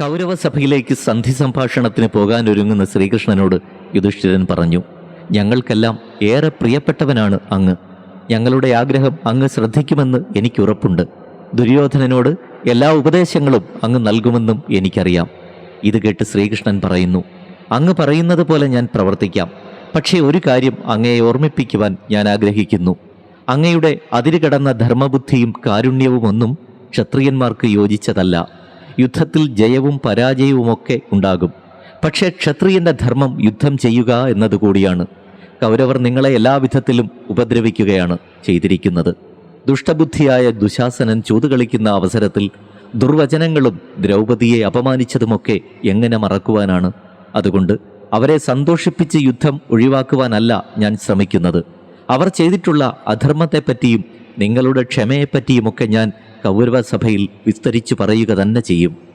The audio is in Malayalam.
കൗരവസഭയിലേക്ക് സന്ധി സംഭാഷണത്തിന് പോകാനൊരുങ്ങുന്ന ശ്രീകൃഷ്ണനോട് യുധിഷ്ഠിരൻ പറഞ്ഞു ഞങ്ങൾക്കെല്ലാം ഏറെ പ്രിയപ്പെട്ടവനാണ് അങ്ങ്. ഞങ്ങളുടെ ആഗ്രഹം അങ്ങ് ശ്രദ്ധിക്കുമെന്ന് എനിക്കുറപ്പുണ്ട്. ദുര്യോധനനോട് എല്ലാ ഉപദേശങ്ങളും അങ്ങ് നൽകുമെന്നും എനിക്കറിയാം. ഇത് കേട്ട് ശ്രീകൃഷ്ണൻ പറയുന്നു അങ്ങ് പറയുന്നത് പോലെ ഞാൻ പ്രവർത്തിക്കാം. പക്ഷേ ഒരു കാര്യം അങ്ങയെ ഓർമ്മിപ്പിക്കുവാൻ ഞാൻ ആഗ്രഹിക്കുന്നു. അങ്ങയുടെ അതിരുകടന്ന ധർമ്മബുദ്ധിയും കാരുണ്യവും ഒന്നും ക്ഷത്രിയന്മാർക്ക് യോജിച്ചതല്ല. യുദ്ധത്തിൽ ജയവും പരാജയവുമൊക്കെ ഉണ്ടാകും. പക്ഷേ ക്ഷത്രിയന്റെ ധർമ്മം യുദ്ധം ചെയ്യുക എന്നതുകൂടിയാണ്. കൗരവർ നിങ്ങളെ എല്ലാവിധത്തിലും ഉപദ്രവിക്കുകയാണ് ചെയ്തിരിക്കുന്നത്. ദുഷ്ടബുദ്ധിയായ ദുശാസനൻ ചൂതുകളിക്കുന്ന അവസരത്തിൽ ദുർവചനങ്ങളും ദ്രൗപതിയെ അപമാനിച്ചതുമൊക്കെ എങ്ങനെ മറക്കുവാനാണ്? അതുകൊണ്ട് അവരെ സന്തോഷിപ്പിച്ച് യുദ്ധം ഒഴിവാക്കുവാനല്ല ഞാൻ ശ്രമിക്കുന്നത്. അവർ ചെയ്തിട്ടുള്ള അധർമ്മത്തെപ്പറ്റിയും നിങ്ങളുടെ ക്ഷമയെപ്പറ്റിയുമൊക്കെ ഞാൻ കൗരവ സഭയിൽ വിസ്തരിച്ചു പറയുക തന്നെ ചെയ്യും.